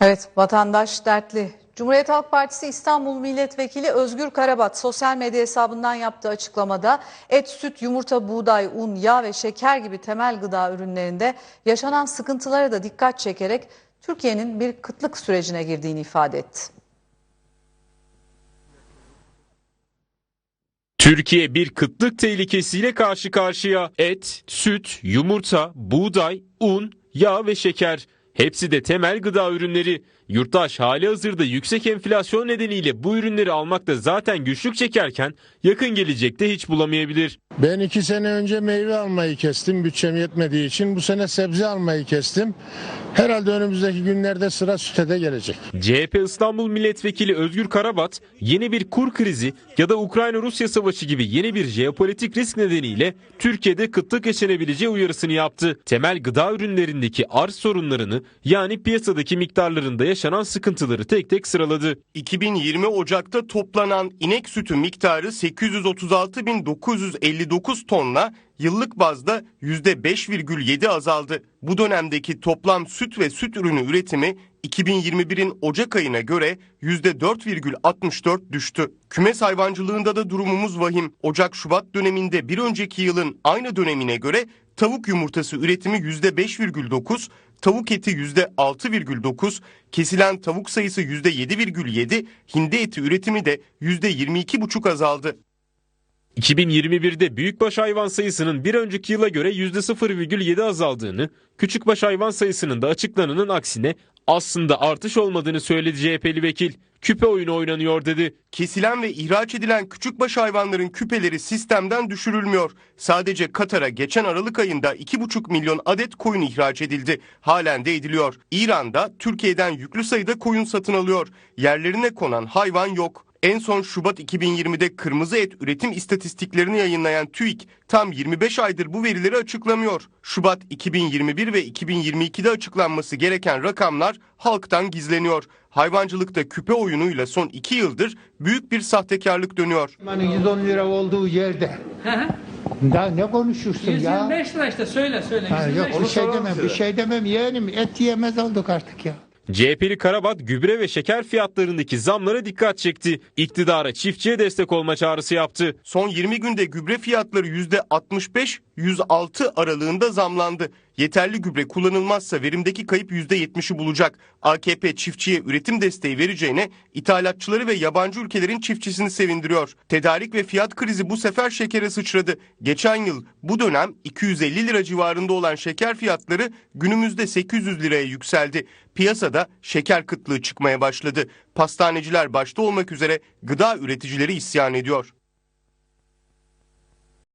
Evet, vatandaş dertli. Cumhuriyet Halk Partisi İstanbul Milletvekili Özgür Karabat sosyal medya hesabından yaptığı açıklamada et, süt, yumurta, buğday, un, yağ ve şeker gibi temel gıda ürünlerinde yaşanan sıkıntılara da dikkat çekerek Türkiye'nin bir kıtlık sürecine girdiğini ifade etti. Türkiye bir kıtlık tehlikesiyle karşı karşıya. Et, süt, yumurta, buğday, un, yağ ve şeker. Hepsi de temel gıda ürünleri. Yurttaş hali hazırda yüksek enflasyon nedeniyle bu ürünleri almakta zaten güçlük çekerken yakın gelecekte hiç bulamayabilir. Ben iki sene önce meyve almayı kestim bütçem yetmediği için. Bu sene sebze almayı kestim. Herhalde önümüzdeki günlerde sıra süte de gelecek. CHP İstanbul Milletvekili Özgür Karabat yeni bir kur krizi ya da Ukrayna-Rusya savaşı gibi yeni bir jeopolitik risk nedeniyle Türkiye'de kıtlık yaşanabileceği uyarısını yaptı. Temel gıda ürünlerindeki arz sorunlarını yani piyasadaki miktarlarında yaşanan sıkıntıları tek tek sıraladı. 2020 Ocak'ta toplanan inek sütü miktarı 836.959 tonla yıllık bazda %5,7 azaldı. Bu dönemdeki toplam süt ve süt ürünü üretimi 2021'in Ocak ayına göre %4,64 düştü. Kümes hayvancılığında da durumumuz vahim. Ocak-Şubat döneminde bir önceki yılın aynı dönemine göre tavuk yumurtası üretimi %5,9, tavuk eti %6,9, kesilen tavuk sayısı %7,7, hindi eti üretimi de %22,5 azaldı. 2021'de büyükbaş hayvan sayısının bir önceki yıla göre %0,7 azaldığını, küçükbaş hayvan sayısının da açıklananın aksine aslında artış olmadığını söyledi CHP'li vekil. Küpe oyunu oynanıyor dedi. Kesilen ve ihraç edilen küçükbaş hayvanların küpeleri sistemden düşürülmüyor. Sadece Katar'a geçen Aralık ayında 2,5 milyon adet koyun ihraç edildi. Halen de ediliyor. İran'da Türkiye'den yüklü sayıda koyun satın alıyor. Yerlerine konan hayvan yok. En son Şubat 2020'de kırmızı et üretim istatistiklerini yayınlayan TÜİK tam 25 aydır bu verileri açıklamıyor. Şubat 2021 ve 2022'de açıklanması gereken rakamlar halktan gizleniyor. Hayvancılıkta küpe oyunuyla son 2 yıldır büyük bir sahtekarlık dönüyor. Hani 110 lira olduğu yerde. Daha ne konuşursun ya? 125 lira işte söyle söyle. Ha, 125 yok bir şey demem, bir şey demem yeğenim. Et yiyemez olduk artık ya. CHP'li Karabat gübre ve şeker fiyatlarındaki zamlara dikkat çekti. İktidara çiftçiye destek olma çağrısı yaptı. Son 20 günde gübre fiyatları %65-106 aralığında zamlandı. Yeterli gübre kullanılmazsa verimdeki kayıp %70'i bulacak. AKP çiftçiye üretim desteği vereceğine ithalatçıları ve yabancı ülkelerin çiftçisini sevindiriyor. Tedarik ve fiyat krizi bu sefer şekere sıçradı. Geçen yıl bu dönem 250 lira civarında olan şeker fiyatları günümüzde 800 liraya yükseldi. Piyasada şeker kıtlığı çıkmaya başladı. Pastaneciler başta olmak üzere gıda üreticileri isyan ediyor.